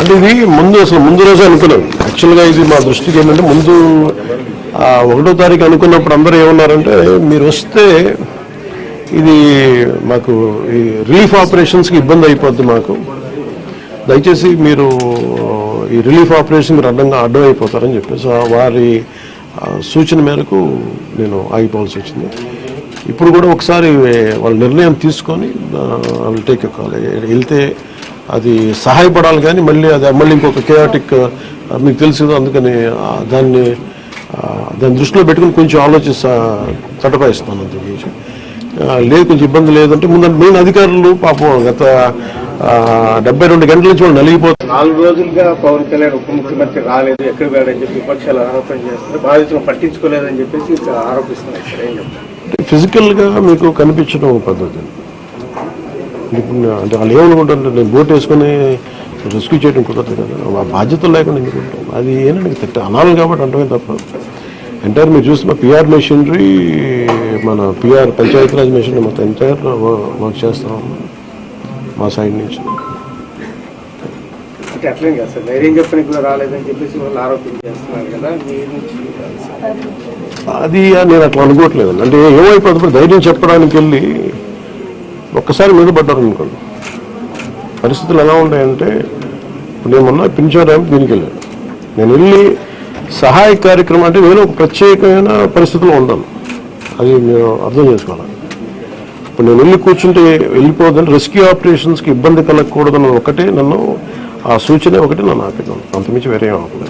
అంటే ఇది ముందు అసలు ముందు రోజు అనుకున్నాం. యాక్చువల్గా ఇది మా దృష్టికి ఏంటంటే ముందు ఒకటో తారీఖు అనుకున్నప్పుడు అందరూ ఏమన్నారంటే మీరు వస్తే ఇది మాకు ఈ రిలీఫ్ ఆపరేషన్స్కి ఇబ్బంది అయిపోద్ది మాకు. దయచేసి మీరు ఈ రిలీఫ్ ఆపరేషన్ మీరు అడ్డంగా అడ్డం అయిపోతారని చెప్పేసి ఆ వారి సూచన మేరకు నేను ఆగిపోవాల్సి వచ్చింది. ఇప్పుడు కూడా ఒకసారి వాళ్ళ నిర్ణయం తీసుకొని టేక్ వెళ్తే అది సహాయపడాలి కానీ మళ్ళీ అది మళ్ళీ ఇంకొక కేయాటిక్ మీకు తెలుసు కదా, అందుకని దాన్ని దాన్ని దృష్టిలో పెట్టుకుని కొంచెం ఆలోచిస్తా తటపాయిస్తాను అందుకే లేదు కొంచెం ఇబ్బంది లేదంటే ముందు మెయిన్ అధికారులు పాపం గత డెబ్బై రెండు గంటల నుంచి వాళ్ళు నలిగిపోతున్నారు నాలుగు రోజులుగా పవన్ కళ్యాణ్ ఉప ముఖ్యమంత్రి రాలేదు ఎక్కడ పోయాడని చెప్పి విపక్షాలు ఆరోపణ చేస్తున్నారు. బాధితులను పట్టించుకోలేదని చెప్పేసి ఆరోపిస్తున్నారు. చెప్తారు? ఫిజికల్గా మీకు కనిపించడం ఒక పద్ధతి. అంటే వాళ్ళు ఏమనుకుంటారంటే నేను బోట్ వేసుకొని రెస్క్యూ చేయడం కుదరదు కదా. ఆ బాధ్యత లేకుండా ఎందుకు ఉంటాం? అది ఏంటంటే తిట్ట అనాలి కాబట్టి అంటమే తప్ప. ఎంటైర్ మీరు చూస్తున్న పిఆర్ మెషినరీ మన పిఆర్ పంచాయతీరాజ్ మెషినరీ మొత్తం ఎంటైర్ వర్క్ చేస్తాం. మా సైడ్ నుంచి. అంటే అట్లేం కాదు సార్. ధైర్యం చెప్పడానికి కూడా రాలేదని చెప్పేసి వాళ్ళు ఆరోపణ చేస్తున్నారు కదా. మీ నుంచి అది నేను అట్లా అనుకోవట్లేదు. అంటే ఏమైపోతుంది ధైర్యం చెప్పడానికి వెళ్ళి ఒక్కసారి మీద పడ్డారు అనుకోండి. పరిస్థితులు ఎలా ఉంటాయంటే ఇప్పుడు నేను మొన్న పింఛన్ దీనికి వెళ్ళాను. నేను వెళ్ళి సహాయ కార్యక్రమం అంటే నేను ఒక ప్రత్యేకమైన పరిస్థితిలో ఉన్నాను అది మీరు అర్థం చేసుకోవాలి. ఇప్పుడు నేను వెళ్ళి కూర్చుంటే వెళ్ళిపోదని రెస్క్యూ ఆపరేషన్స్కి ఇబ్బంది కలగకూడదని ఒకటే నన్ను ఆ సూచన ఒకటి నన్ను ఆపినాను అంతమించి వేరే ఏం ఆపలేదు.